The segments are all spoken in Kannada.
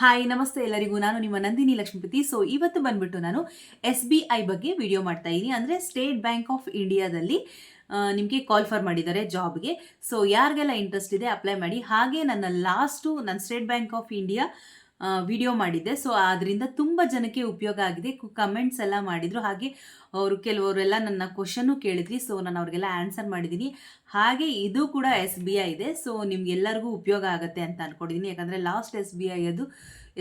ಹಾಯ್, ನಮಸ್ತೆ ಎಲ್ಲರಿಗೂ. ನಾನು ನಿಮ್ಮ ನಂದಿನಿ ಲಕ್ಷ್ಮೀಪತಿ. ಸೊ ಇವತ್ತು ಬಂದ್ಬಿಟ್ಟು ನಾನು ಎಸ್ ಬಿ ಐ ಬಗ್ಗೆ ವಿಡಿಯೋ ಮಾಡ್ತಾ ಇದ್ದೀನಿ ಅಂದರೆ ಸ್ಟೇಟ್ ಬ್ಯಾಂಕ್ ಆಫ್ ಇಂಡಿಯಾದಲ್ಲಿ ನಿಮಗೆ ಕಾಲ್ ಫಾರ್ ಮಾಡಿದ್ದಾರೆ ಜಾಬ್ಗೆ ಸೊ ಯಾರಿಗೆಲ್ಲ ಇಂಟ್ರೆಸ್ಟ್ ಇದೆ ಅಪ್ಲೈ ಮಾಡಿ. ಹಾಗೆ ನನ್ನ ಲಾಸ್ಟು ನನ್ನ State Bank of India video ಮಾಡಿದ್ದೆ. ಸೊ ಅದರಿಂದ ತುಂಬ ಜನಕ್ಕೆ ಉಪಯೋಗ ಆಗಿದೆ. ಕಮೆಂಟ್ಸ್ ಎಲ್ಲ ಮಾಡಿದರು. ಹಾಗೆ ಅವರು ಕೆಲವರೆಲ್ಲ ನನ್ನ ಕ್ವಶನ್ನು ಕೇಳಿದ್ರಿ ಸೊ ನಾನು ಅವ್ರಿಗೆಲ್ಲ ಆನ್ಸರ್ ಮಾಡಿದ್ದೀನಿ. ಹಾಗೆ ಇದು ಕೂಡ ಎಸ್ ಬಿ ಐ ಇದೆ ಸೊ ನಿಮ್ಗೆಲ್ಲರಿಗೂ ಉಪಯೋಗ ಆಗುತ್ತೆ ಅಂತ ಅಂದ್ಕೊಂಡಿದ್ದೀನಿ ಯಾಕಂದರೆ ಲಾಸ್ಟ್ ಎಸ್ ಬಿ ಐ ಅದು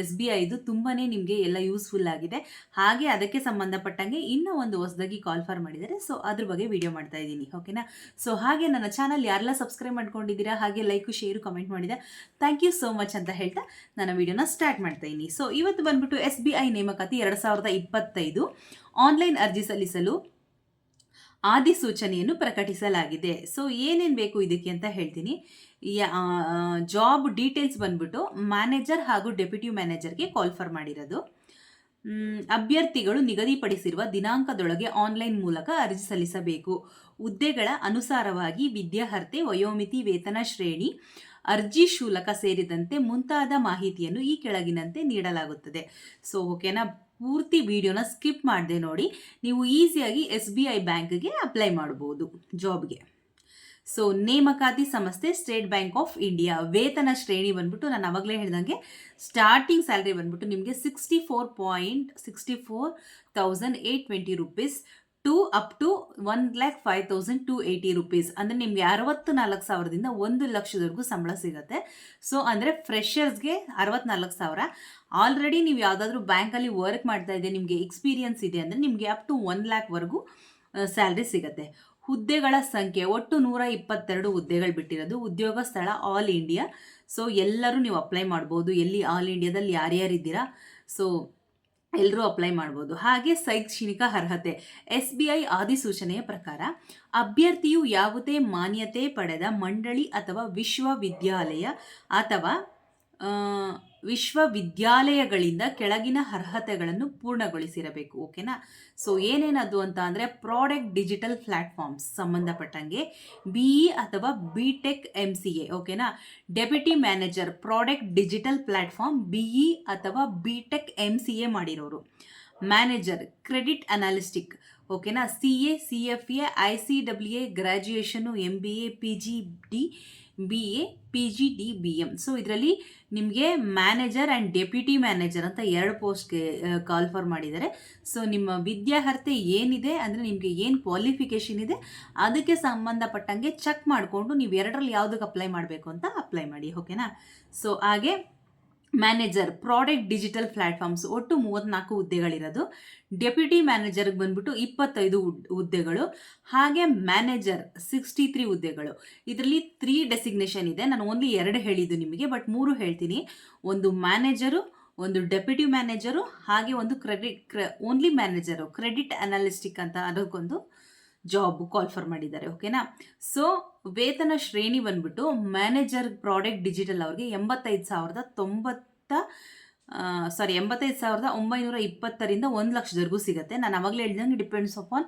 ಎಸ್ ಬಿ ಐದು ತುಂಬಾ ನಿಮಗೆ ಎಲ್ಲ ಯೂಸ್ಫುಲ್ ಆಗಿದೆ. ಹಾಗೆ ಅದಕ್ಕೆ ಸಂಬಂಧಪಟ್ಟಂಗೆ ಇನ್ನೂ ಒಂದು ಹೊಸದಾಗಿ ಕಾಲ್ ಫಾರ್ ಮಾಡಿದ್ದಾರೆ ಸೊ ಅದ್ರ ಬಗ್ಗೆ ವಿಡಿಯೋ ಮಾಡ್ತಾ ಇದ್ದೀನಿ ಓಕೆನಾ ಸೊ ಹಾಗೆ ನನ್ನ ಚಾನಲ್ ಯಾರೆಲ್ಲ ಸಬ್ಸ್ಕ್ರೈಬ್ ಮಾಡ್ಕೊಂಡಿದ್ದೀರಾ, ಹಾಗೆ ಲೈಕು ಶೇರು ಕಮೆಂಟ್ ಮಾಡಿದೆ ಥ್ಯಾಂಕ್ ಯು ಸೋ ಮಚ್ ಅಂತ ಹೇಳ್ತಾ ನನ್ನ ವಿಡಿಯೋನ ಸ್ಟಾರ್ಟ್ ಮಾಡ್ತಾ ಇದ್ದೀನಿ. ಸೊ ಇವತ್ತು ಬಂದ್ಬಿಟ್ಟು ಎಸ್ ಬಿ ಐ ನೇಮಕಾತಿ ಎರಡು ಸಾವಿರದ ಇಪ್ಪತ್ತೈದು. ಆನ್ಲೈನ್ ಅರ್ಜಿ ಸಲ್ಲಿಸಲು ಆದಿಸೂಚನೆಯನ್ನು ಪ್ರಕಟಿಸಲಾಗಿದೆ. ಸೊ ಏನೇನು ಬೇಕು ಇದಕ್ಕೆ ಅಂತ ಹೇಳ್ತೀನಿ. ಜಾಬ್ ಡೀಟೇಲ್ಸ್ ಬಂದ್ಬಿಟ್ಟು ಮ್ಯಾನೇಜರ್ ಹಾಗೂ ಡೆಪ್ಯೂಟಿ ಮ್ಯಾನೇಜರ್ಗೆ ಕಾಲ್ ಫರ್ ಮಾಡಿರೋದು. ಅಭ್ಯರ್ಥಿಗಳು ನಿಗದಿಪಡಿಸಿರುವ ದಿನಾಂಕದೊಳಗೆ ಆನ್ಲೈನ್ ಮೂಲಕ ಅರ್ಜಿ ಸಲ್ಲಿಸಬೇಕು. ಹುದ್ದೆಗಳ ಅನುಸಾರವಾಗಿ ವಿದ್ಯಾರ್ಹತೆ, ವಯೋಮಿತಿ, ವೇತನ ಶ್ರೇಣಿ, ಅರ್ಜಿ ಶುಲ್ಕ ಸೇರಿದಂತೆ ಮುಂತಾದ ಮಾಹಿತಿಯನ್ನು ಈ ಕೆಳಗಿನಂತೆ ನೀಡಲಾಗುತ್ತದೆ. ಸೊ ಓಕೆನಾ ಪೂರ್ತಿ ವಿಡಿಯೋನ ಸ್ಕಿಪ್ ಮಾಡದೆ ನೋಡಿ, ನೀವು ಈಸಿಯಾಗಿ ಎಸ್ ಬಿ ಐ ಬ್ಯಾಂಕ್ಗೆ ಅಪ್ಲೈ ಮಾಡ್ಬೋದು ಜಾಬ್ಗೆ. ಸೊ, ನೇಮಕಾತಿ ಸಂಸ್ಥೆ ಸ್ಟೇಟ್ ಬ್ಯಾಂಕ್ ಆಫ್ ಇಂಡಿಯಾ ವೇತನ ಶ್ರೇಣಿ ಬಂದ್ಬಿಟ್ಟು ನಾನು ಅವಾಗಲೇ ಹೇಳ್ದಂಗೆ ಸ್ಟಾರ್ಟಿಂಗ್ ಸ್ಯಾಲ್ರಿ ಬಂದ್ಬಿಟ್ಟು ನಿಮಗೆ sixty four point sixty four thousand eight twenty rupees to up to one lakh five thousand two eighty rupees. ಅಂದರೆ ನಿಮಗೆ ಅರವತ್ತು ನಾಲ್ಕು ಸಾವಿರದಿಂದ ಒಂದು ಲಕ್ಷದವರೆಗೂ ಸಂಬಳ ಸಿಗುತ್ತೆ. ಸೊ ಅಂದರೆ ಫ್ರೆಷರ್ಸ್ಗೆ ಅರವತ್ನಾಲ್ಕು ಸಾವಿರ. ಆಲ್ರೆಡಿ ನೀವು ಯಾವುದಾದ್ರೂ ಬ್ಯಾಂಕಲ್ಲಿ ವರ್ಕ್ ಮಾಡ್ತಾ ಇದೆ ನಿಮಗೆ ಎಕ್ಸ್ಪೀರಿಯನ್ಸ್ ಇದೆ ಅಂದರೆ ನಿಮಗೆ ಅಪ್ ಟು ಒನ್ ಲ್ಯಾಕ್ವರೆಗೂ ಸ್ಯಾಲ್ರಿ ಸಿಗುತ್ತೆ. ಹುದ್ದೆಗಳ ಸಂಖ್ಯೆ, ಒಟ್ಟು ನೂರ ಇಪ್ಪತ್ತೆರಡು ಹುದ್ದೆಗಳು ಬಿಟ್ಟಿರೋದು ಉದ್ಯೋಗ ಸ್ಥಳ ಆಲ್ ಇಂಡಿಯಾ. ಸೊ ಎಲ್ಲರೂ ನೀವು ಅಪ್ಲೈ ಮಾಡ್ಬೋದು. ಎಲ್ಲಿ ಆಲ್ ಇಂಡಿಯಾದಲ್ಲಿ ಯಾರ್ಯಾರಿದ್ದೀರಾ? ಸೊ ಎಲ್ಲರೂ ಅಪ್ಲೈ ಮಾಡ್ಬೋದು. ಹಾಗೆ ಶೈಕ್ಷಣಿಕ ಅರ್ಹತೆ. ಎಸ್ ಬಿ ಐ ಅಧಿಸೂಚನೆಯ ಪ್ರಕಾರ, ಅಭ್ಯರ್ಥಿಯು ಯಾವುದೇ ಮಾನ್ಯತೆ ಪಡೆದ ಮಂಡಳಿ ಅಥವಾ ವಿಶ್ವವಿದ್ಯಾಲಯ ಅಥವಾ ವಿಶ್ವವಿದ್ಯಾಲಯಗಳಿಂದ ಕೆಳಗಿನ ಅರ್ಹತೆಗಳನ್ನು ಪೂರ್ಣಗೊಳಿಸಿರಬೇಕು, ಓಕೆನಾ? ಸೊ ಏನೇನದು ಅಂತ ಅಂದರೆ ಪ್ರಾಡಕ್ಟ್ ಡಿಜಿಟಲ್ ಪ್ಲ್ಯಾಟ್ಫಾರ್ಮ್ಸ್ ಸಂಬಂಧಪಟ್ಟಂಗೆ ಬಿ ಇ ಅಥವಾ B tech M C A ಓಕೆನಾ? Deputy manager product digital platform B E ಅಥವಾ B tech M C A ಮಾಡಿರೋರು. ಮ್ಯಾನೇಜರ್ ಕ್ರೆಡಿಟ್ ಅನಾಲಿಸ್ಟಿಕ್ ಓಕೆನಾ? C A C F A I C W A graduation M B A P G D B A P G D B M so ಇದರಲ್ಲಿ ನಿಮಗೆ ಮ್ಯಾನೇಜರ್ ಆ್ಯಂಡ್ ಡೆಪ್ಯೂಟಿ ಮ್ಯಾನೇಜರ್ ಅಂತ ಎರಡು ಪೋಸ್ಟ್ಗೆ ಕಾಲ್ ಫಾರ್ ಮಾಡಿದ್ದಾರೆ. ಸೊ ನಿಮ್ಮ ವಿದ್ಯಾರ್ಹತೆ ಏನಿದೆ, ಅಂದರೆ ನಿಮಗೆ ಏನು ಕ್ವಾಲಿಫಿಕೇಷನ್ ಇದೆ, ಅದಕ್ಕೆ ಸಂಬಂಧಪಟ್ಟಂಗೆ ಚೆಕ್ ಮಾಡಿಕೊಂಡು ನೀವು ಎರಡರಲ್ಲಿ ಯಾವುದಕ್ಕೆ ಅಪ್ಲೈ ಮಾಡಬೇಕು ಅಂತ ಅಪ್ಲೈ ಮಾಡಿ ಓಕೆನಾ ಸೊ ಹಾಗೆ ಮ್ಯಾನೇಜರ್, ಪ್ರಾಡಕ್ಟ್ ಡಿಜಿಟಲ್ ಪ್ಲ್ಯಾಟ್ಫಾರ್ಮ್ಸ್ ಒಟ್ಟು ಮೂವತ್ನಾಲ್ಕು ಹುದ್ದೆಗಳಿರೋದು. ಡೆಪ್ಯೂಟಿ ಮ್ಯಾನೇಜರ್ಗೆ ಬಂದ್ಬಿಟ್ಟು ಇಪ್ಪತ್ತೈದು ಹುದ್ದೆಗಳು. ಹಾಗೆ ಮ್ಯಾನೇಜರ್ ಸಿಕ್ಸ್ಟಿ ತ್ರೀ ಹುದ್ದೆಗಳು. ಇದರಲ್ಲಿ ತ್ರೀ ಡೆಸಿಗ್ನೇಷನ್ ಇದೆ. ನಾನು ಓನ್ಲಿ ಎರಡು ಹೇಳಿದ್ದು ನಿಮಗೆ, ಬಟ್ ಮೂರು ಹೇಳ್ತೀನಿ. ಒಂದು ಮ್ಯಾನೇಜರು, ಒಂದು ಡೆಪ್ಯೂಟಿ ಮ್ಯಾನೇಜರು, ಹಾಗೆ ಒಂದು ಕ್ರೆಡಿಟ್, ಕ್ರ, ಓನ್ಲಿ ಮ್ಯಾನೇಜರು, ಕ್ರೆಡಿಟ್ ಅನಾಲಿಸ್ಟಿಕ್ ಅಂತ ಅದಕ್ಕೊಂದು ಜಾಬ್ ಕಾಲ್ ಫಾರ್ ಮಾಡಿದ್ದಾರೆ ಓಕೆನಾ ಸೊ ವೇತನ ಶ್ರೇಣಿ ಬಂದ್ಬಿಟ್ಟು ಮ್ಯಾನೇಜರ್ ಪ್ರಾಡಕ್ಟ್ ಡಿಜಿಟಲ್ ಅವ್ರಿಗೆ ಎಂಬತ್ತೈದು ಸಾವಿರದ ತೊಂಬತ್ತ ಸಾರಿ ಎಂಬತ್ತೈದು ಸಾವಿರದ ಒಂಬೈನೂರ ಇಪ್ಪತ್ತರಿಂದ ಒಂದು ಲಕ್ಷದವರೆಗೂ ಸಿಗುತ್ತೆ. ನಾನು ಅವಾಗಲೇ ಹೇಳ್ದಂಗೆ ಡಿಪೆಂಡ್ಸ್ ಅಪಾನ್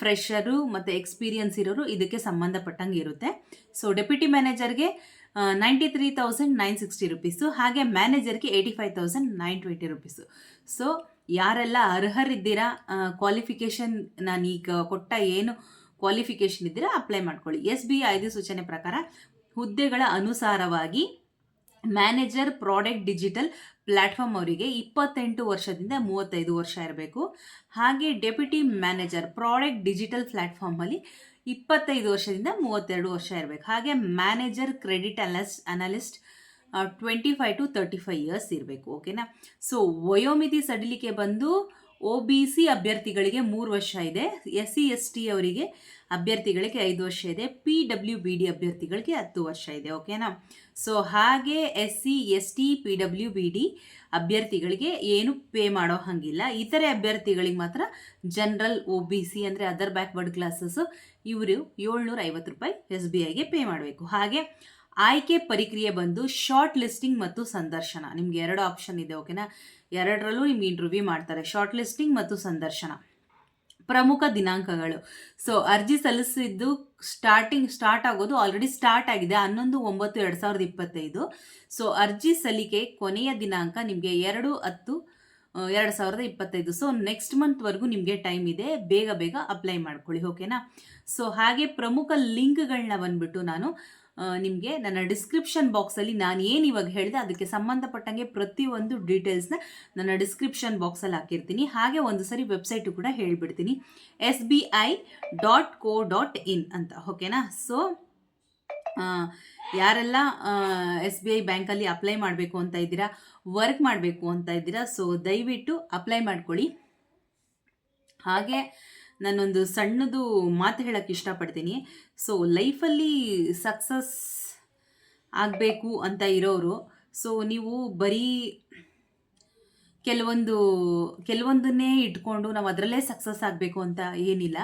ಫ್ರೆಷರು ಮತ್ತು ಎಕ್ಸ್ಪೀರಿಯನ್ಸ್ ಇರೋರು ಇದಕ್ಕೆ ಸಂಬಂಧಪಟ್ಟಂಗೆ ಇರುತ್ತೆ. So deputy ಮ್ಯಾನೇಜರ್ಗೆ ninety three thousand nine sixty rupees ಹಾಗೆ ಮ್ಯಾನೇಜರ್ಗೆ eighty five thousand nine twenty rupees so ಯಾರೆಲ್ಲ ಅರ್ಹರಿದ್ದೀರಾ ಕ್ವಾಲಿಫಿಕೇಷನ್ ಈಗ ಕೊಟ್ಟ ಏನು ಕ್ವಾಲಿಫಿಕೇಷನ್ ಇದ್ದೀರಾ ಅಪ್ಲೈ ಮಾಡ್ಕೊಳ್ಳಿ. ಎಸ್ ಬಿ ಐದು ಸೂಚನೆ ಪ್ರಕಾರ ಹುದ್ದೆಗಳ ಅನುಸಾರವಾಗಿ ಮ್ಯಾನೇಜರ್ ಪ್ರಾಡಕ್ಟ್ ಡಿಜಿಟಲ್ ಪ್ಲ್ಯಾಟ್ಫಾರ್ಮ್ ಅವರಿಗೆ ಇಪ್ಪತ್ತೆಂಟು ವರ್ಷದಿಂದ ಮೂವತ್ತೈದು ವರ್ಷ ಇರಬೇಕು. ಹಾಗೆ ಡೆಪ್ಯೂಟಿ ಮ್ಯಾನೇಜರ್ ಪ್ರಾಡಕ್ಟ್ ಡಿಜಿಟಲ್ ಪ್ಲ್ಯಾಟ್ಫಾರ್ಮಲ್ಲಿ ಇಪ್ಪತ್ತೈದು ವರ್ಷದಿಂದ ಮೂವತ್ತೆರಡು ವರ್ಷ ಇರಬೇಕು. ಹಾಗೆ manager credit analyst analyst twenty five to thirty five years ಇರಬೇಕು ಓಕೆನಾ ಸೊ ವಯೋಮಿತಿ ಸಡಿಲಿಕೆ ಬಂದು ಒ ಬಿ ಸಿ ಅಭ್ಯರ್ಥಿಗಳಿಗೆ ಮೂರು ವರ್ಷ ಇದೆ ಎಸ್ ಸಿ ಎಸ್ ಟಿ ಅವರಿಗೆ ಅಭ್ಯರ್ಥಿಗಳಿಗೆ ಐದು ವರ್ಷ ಇದೆ ಪಿ ಡಬ್ಲ್ಯೂ ಬಿ ಡಿ ಅಭ್ಯರ್ಥಿಗಳಿಗೆ ಹತ್ತು ವರ್ಷ ಇದೆ ಓಕೆನಾ ಸೊ ಹಾಗೆ S C S T P W B D ಅಭ್ಯರ್ಥಿಗಳಿಗೆ ಏನು ಪೇ ಮಾಡೋ ಹಾಗಿಲ್ಲ. ಇತರೆ ಅಭ್ಯರ್ಥಿಗಳಿಗೆ ಮಾತ್ರ ಜನರಲ್ ಒ ಬಿ ಸಿ ಅಂದರೆ ಅದರ್ ಬ್ಯಾಕ್ವರ್ಡ್ ಕ್ಲಾಸಸ್ಸು ಇವರು ಏಳ್ನೂರ ಐವತ್ತು ರೂಪಾಯಿ ಎಸ್ ಬಿ ಐಗೆ ಪೇ ಮಾಡಬೇಕು. ಹಾಗೆ ಆಯ್ಕೆ ಪ್ರಕ್ರಿಯೆ ಬಂದು ಶಾರ್ಟ್ ಲಿಸ್ಟಿಂಗ್ ಮತ್ತು ಸಂದರ್ಶನ. ನಿಮ್ಗೆ ಎರಡು ಆಪ್ಷನ್ ಇದೆ ಓಕೆನಾ ಎರಡರಲ್ಲೂ ನಿಮ್ಗೆ ಇಂಟರ್ವ್ಯೂ ಮಾಡ್ತಾರೆ. ಶಾರ್ಟ್ ಲಿಸ್ಟಿಂಗ್ ಮತ್ತು ಸಂದರ್ಶನ. ಪ್ರಮುಖ ದಿನಾಂಕಗಳು. ಸೊ ಅರ್ಜಿ ಸಲ್ಲಿಸಿದ್ದು ಸ್ಟಾರ್ಟಿಂಗ್ ಸ್ಟಾರ್ಟ್ ಆಗೋದು ಆಲ್ರೆಡಿ ಸ್ಟಾರ್ಟ್ ಆಗಿದೆ. ಹನ್ನೊಂದು, ಒಂಬತ್ತು, ಎರಡು ಸಾವಿರದ ಇಪ್ಪತ್ತೈದು. ಸೊ ಅರ್ಜಿ ಸಲ್ಲಿಕೆ ಕೊನೆಯ ದಿನಾಂಕ ನಿಮಗೆ ಎರಡು, ಹತ್ತು ಎರಡು ಸಾವಿರದ ಇಪ್ಪತ್ತೈದು. ಸೊ ನೆಕ್ಸ್ಟ್ ಮಂತ್ವರೆಗೂ ನಿಮಗೆ ಟೈಮ್ ಇದೆ. ಬೇಗ ಬೇಗ ಅಪ್ಲೈ ಮಾಡ್ಕೊಳ್ಳಿ ಓಕೆನಾ ಸೊ ಹಾಗೆ ಪ್ರಮುಖ ಲಿಂಕ್ಗಳನ್ನ ಬಂದ್ಬಿಟ್ಟು ನಾನು ನಿಮಗೆ ನನ್ನ ಡಿಸ್ಕ್ರಿಪ್ಷನ್ ಬಾಕ್ಸಲ್ಲಿ ನಾನು ಏನು ಇವಾಗ ಹೇಳಿದೆ ಅದಕ್ಕೆ ಸಂಬಂಧಪಟ್ಟಂಗೆ ಪ್ರತಿಯೊಂದು ಡೀಟೇಲ್ಸ್ನ ನನ್ನ ಡಿಸ್ಕ್ರಿಪ್ಷನ್ ಬಾಕ್ಸಲ್ಲಿ ಹಾಕಿರ್ತೀನಿ. ಹಾಗೆ ಒಂದು ಸರಿ ವೆಬ್ಸೈಟು ಕೂಡ ಹೇಳಿಬಿಡ್ತೀನಿ. S B I dot co dot in ಅಂತ ಓಕೆನಾ ಸೊ ಯಾರೆಲ್ಲ ಎಸ್ ಬಿ ಐ ಬ್ಯಾಂಕಲ್ಲಿ ಅಪ್ಲೈ ಮಾಡಬೇಕು ಅಂತ ಇದ್ದೀರಾ ವರ್ಕ್ ಮಾಡಬೇಕು ಅಂತ ಇದ್ದೀರಾ ಸೊ ದಯವಿಟ್ಟು ಅಪ್ಲೈ ಮಾಡ್ಕೊಳ್ಳಿ. ಹಾಗೆ ನಾನೊಂದು ಸಣ್ಣದು ಮಾತು ಹೇಳೋಕ್ಕೆ ಇಷ್ಟಪಡ್ತೀನಿ. ಸೊ ಲೈಫಲ್ಲಿ ಸಕ್ಸಸ್ ಆಗಬೇಕು ಅಂತ ಇರೋರು ಸೊ ನೀವು ಬರೀ ಕೆಲವೊಂದು, ಕೆಲವೊಂದನ್ನೇ ಇಟ್ಕೊಂಡು ನಾವು ಅದರಲ್ಲೇ ಸಕ್ಸಸ್ ಆಗಬೇಕು ಅಂತ ಏನಿಲ್ಲ.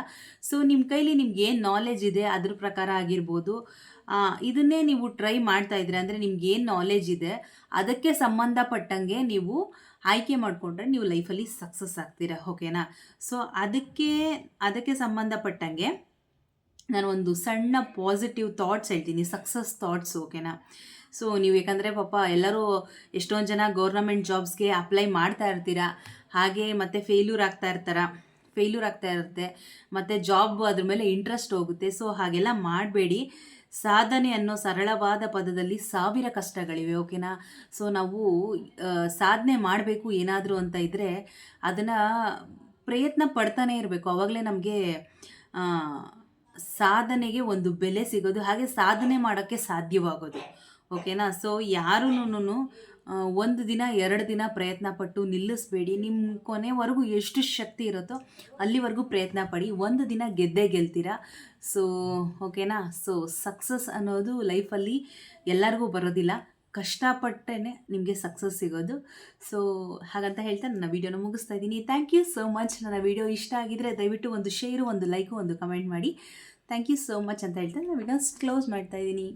ಸೊ ನಿಮ್ಮ ಕೈಲಿ ನಿಮ್ಗೆ ಏನು ನಾಲೆಜ್ ಇದೆ ಅದ್ರ ಪ್ರಕಾರ ಆಗಿರ್ಬೋದು. ಇದನ್ನೇ ನೀವು ಟ್ರೈ ಮಾಡ್ತಾ ಇದ್ರೆ ಅಂದರೆ ನಿಮ್ಗೆ ಏನು ನಾಲೆಜ್ ಇದೆ, ಅದಕ್ಕೆ ಸಂಬಂಧಪಟ್ಟಂಗೆ ನೀವು ಆಯ್ಕೆ ಮಾಡಿಕೊಂಡ್ರೆ ನೀವು ಲೈಫಲ್ಲಿ ಸಕ್ಸಸ್ ಆಗ್ತೀರಾ, ಓಕೆನಾ? ಸೊ, ಅದಕ್ಕೆ ಅದಕ್ಕೆ ಸಂಬಂಧಪಟ್ಟಂಗೆ ನಾನು ಒಂದು ಸಣ್ಣ ಪಾಸಿಟಿವ್ ಥಾಟ್ಸ್ ಹೇಳ್ತೀನಿ, ಸಕ್ಸಸ್ ಥಾಟ್ಸ್, ಓಕೆನಾ? ಸೊ, ನೀವು ಯಾಕಂದರೆ ಪಾಪ ಎಲ್ಲರೂ ಎಷ್ಟೊಂದು ಜನ ಗೌರ್ನಮೆಂಟ್ ಜಾಬ್ಸ್ಗೆ ಅಪ್ಲೈ ಮಾಡ್ತಾ ಇರ್ತೀರಾ, ಹಾಗೆ ಮತ್ತು ಫೇಲ್ಯೂರ್ ಆಗ್ತಾ ಇರ್ತಾರ? ಫೇಲ್ಯೂರ್ ಆಗ್ತಾ ಇರುತ್ತೆ, ಮತ್ತು ಜಾಬ್ ಅದ್ರ ಮೇಲೆ ಇಂಟ್ರೆಸ್ಟ್ ಹೋಗುತ್ತೆ, ಸೊ, ಹಾಗೆಲ್ಲ ಮಾಡಬೇಡಿ. ಸಾಧನೆ ಅನ್ನೋ ಸರಳವಾದ ಪದದಲ್ಲಿ ಸಾವಿರ ಕಷ್ಟಗಳಿವೆ, ಓಕೆನಾ? ಸೊ, ನಾವು ಸಾಧನೆ ಮಾಡಬೇಕು ಏನಾದರೂ ಅಂತ ಇದ್ದರೆ ಅದನ್ನು ಪ್ರಯತ್ನ ಪಡ್ತಾನೆ ಇರಬೇಕು. ಅವಾಗಲೇ ನಮಗೆ ಸಾಧನೆಗೆ ಒಂದು ಬೆಲೆ ಸಿಗೋದು, ಹಾಗೆ ಸಾಧನೆ ಮಾಡೋಕ್ಕೆ ಸಾಧ್ಯವಾಗೋದು, ಓಕೆನಾ? ಸೊ ಯಾರೂ ಒಂದು ದಿನ, ಎರಡು ದಿನ ಪ್ರಯತ್ನ ಪಟ್ಟು ನಿಲ್ಲಿಸ್ಬೇಡಿ. ನಿಮ್ಮ ಕೊನೆವರೆಗೂ ಎಷ್ಟು ಶಕ್ತಿ ಇರುತ್ತೋ ಅಲ್ಲಿವರೆಗೂ ಪ್ರಯತ್ನ ಪಡಿ. ಒಂದು ದಿನ ಗೆದ್ದೇ ಗೆಲ್ತೀರಾ? ಸೊ ಓಕೆನಾ ಸೊ ಸಕ್ಸಸ್ ಅನ್ನೋದು ಲೈಫಲ್ಲಿ ಎಲ್ಲರಿಗೂ ಬರೋದಿಲ್ಲ. ಕಷ್ಟಪಟ್ಟೇ ನಿಮಗೆ ಸಕ್ಸಸ್ ಸಿಗೋದು. ಸೊ ಹಾಗಂತ ಹೇಳ್ತಾ ನನ್ನ ವೀಡಿಯೋನ ಮುಗಿಸ್ತಾ ಇದ್ದೀನಿ. ಥ್ಯಾಂಕ್ ಯು ಸೋ ಮಚ್ ನನ್ನ ವೀಡಿಯೋ ಇಷ್ಟ ಆಗಿದ್ರೆ ದಯವಿಟ್ಟು ಒಂದು ಶೇರು ಒಂದು ಲೈಕು ಒಂದು ಕಮೆಂಟ್ ಮಾಡಿ. ಥ್ಯಾಂಕ್ ಯು ಸೋ ಮಚ್ ಅಂತ ಹೇಳ್ತಾ ನಾನು ವಿಡಿಯೋಸ್ ಕ್ಲೋಸ್ ಮಾಡ್ತಾ ಇದ್ದೀನಿ.